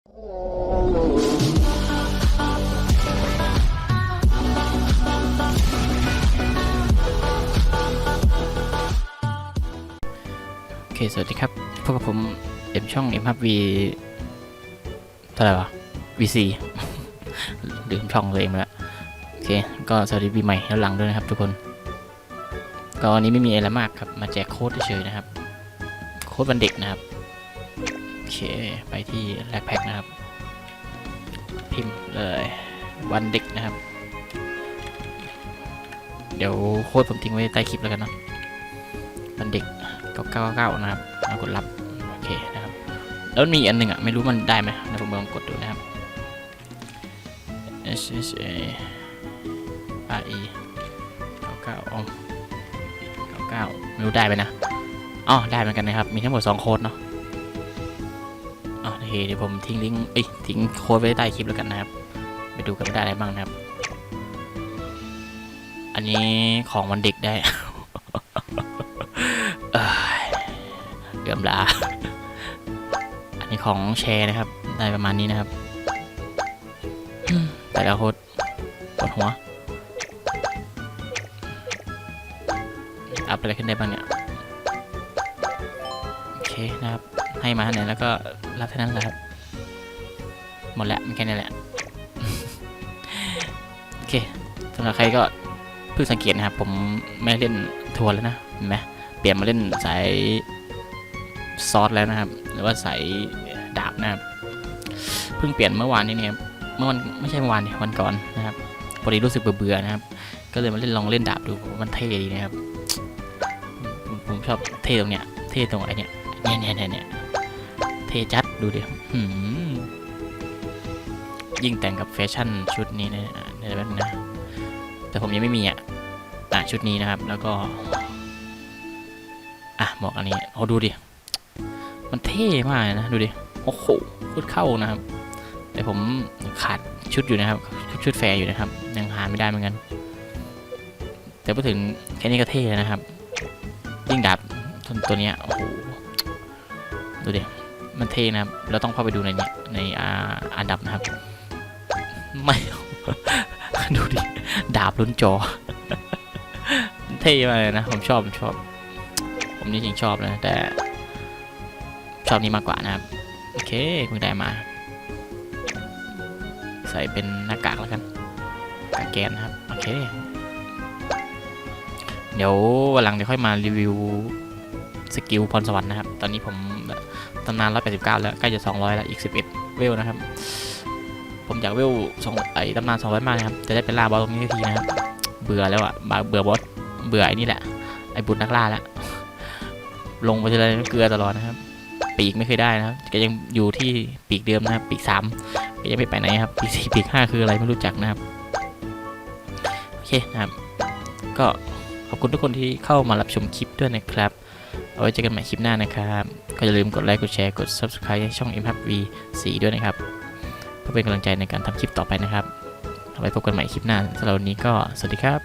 โอเค สวัสดีครับ พบกับผมเอ็มช่องเอ็มฮับวีเท่าไหร่วะ VC ลืมช่องตัวเองไปแล้ว โอเค ก็สวัสดีปีใหม่แล้วหลังด้วยนะครับทุกคน ก็วันนี้ไม่มีอะไรมากครับ มาแจกโค้ดเฉยๆนะครับ โค้ดวันเด็กนะครับ เค ไปที่แลกแพ็กนะครับ พิมพ์เลยวันเด็กนะครับ เดี๋ยวโค้ดผมทิ้งไว้ใต้คลิปแล้วกันเนาะวันเด็ก999นะครับแล้วกดรับโอเคนะครับ แล้วมีอันหนึ่งอะไม่รู้มันได้ไหมเดี๋ยวผมลองกดดูนะครับ S S A R E 99อ๋อ99ไม่รู้ได้ไหมนะอ๋อได้เหมือนกันนะครับ มีทั้งหมด2โค้ดเนาะ เคเดี๋ยวผมทิ้งลิงก์เอ้ยทิ้งโค้ดไว้ใต้คลิปแล้วกันนะครับ ไปดูกันว่าได้อะไรบ้างนะครับ อันนี้ของวันเด็กได้เอ้ยเกือบลาอันนี้ของแชร์นะครับ ได้ประมาณนี้นะครับ แต่ละโคตรปวดหัว อัพอะไรขึ้นได้บ้างเนี่ย โอเคนะครับ ให้มาท่าไหร่แล้วก็ รับเท่านั้นแหละครับ หมดแล้วมีแค่นี้แหละ โอเคสำหรับใครก็เพิ่งสังเกตนะครับ ผมไม่เล่นทัวร์แล้วนะเห็นไหมเปลี่ยนมาเล่นสายซอสแล้วนะครับ หรือว่าสายดาบนะครับ เพิ่งเปลี่ยนเมื่อวานนี้เนี่ยเมื่อวันไม่ใช่เมื่อวานดิวันก่อนนะครับพอดีรู้สึกเบื่อๆนะครับ ก็เลยมาเล่นลองเล่นดาบดูมันเท่ดีนะครับ ผมชอบเท่ตรงเนี้ย เท่ตรงไอเนี้เนี่ยเนี่ยเนี่ยเนี่ย เท่จัดดูดิยิ่งแต่งกับแฟชั่นชุดนี้นะในแบบนึงนะแต่ผมยังไม่มีอะอะชุดนี้นะครับแล้วก็ อะหมวกอันนี้เอาดูดิมันเท่มากนะดูดิโอ้โหโคตรเข้านะครับ แต่ผมขาดชุดอยู่นะครับชุดชุดแฟร์อยู่นะครับ ยังหาไม่ได้เหมือนกัน แต่พูดถึงแค่นี้ก็เท่แล้วนะครับ ยิ่งดาบตัวตัวเนี้ยโอ้โหดูดิ มันเท่นะครับ เราต้องเข้าไปดูในนี้ในอ่าอันดับนะครับ ไม่ ดูดิ ดาบล้นจอ เท่มากเลยนะ ผมชอบ ผมชอบ ผมนี่จริงชอบนะแต่ชอบนี้มากกว่านะครับ โอเคเพิ่งได้มา ใส่เป็นหน้ากากแล้วกันกากแกนนะครับ โอเค เดี๋ยววันหลังเดี๋ยวค่อยมารีวิวสกิลพรสวรรค์นะครับ ตอนนี้ผม ตำนาน 189 แล้ว ใกล้จะ 200 แล้ว อีก 11 เวลนะครับ ผมอยากเวลสองไอ้ตำนาน 200 มากนะครับ จะได้เป็นล่าบอสตรงนี้ทีนะครับ เบื่อแล้วอะ่ะเบื่อบอส เบื่อไอ้นี่แหละ ไอ้บุญนักล่าแล้ว ลงไปทีไรเกลือตลอดนะครับ ปีกไม่เคยได้นะครับก็ยังอยู่ที่ปีกเดิมนะครับ ปีกสามก็ยังไม่ไปไหนครับ ปีสี่ปีกห้าคืออะไรไม่รู้จักนะครับ โอเคนะครับ ก็ขอบคุณทุกคนที่เข้ามารับชมคลิปด้วยนะครับ เอาไว้เจอกันใหม่คลิปหน้านะครับ ก็อย่าลืมกดไลค์ กดแชร์ กด subscribe ให้ช่อง m h v 4ด้วยนะครับ เพื่อเป็นกำลังใจในการทำคลิปต่อไปนะครับเอาไว้พบกันใหม่คลิปหน้าสำหรับวันนี้ก็สวัสดีครับ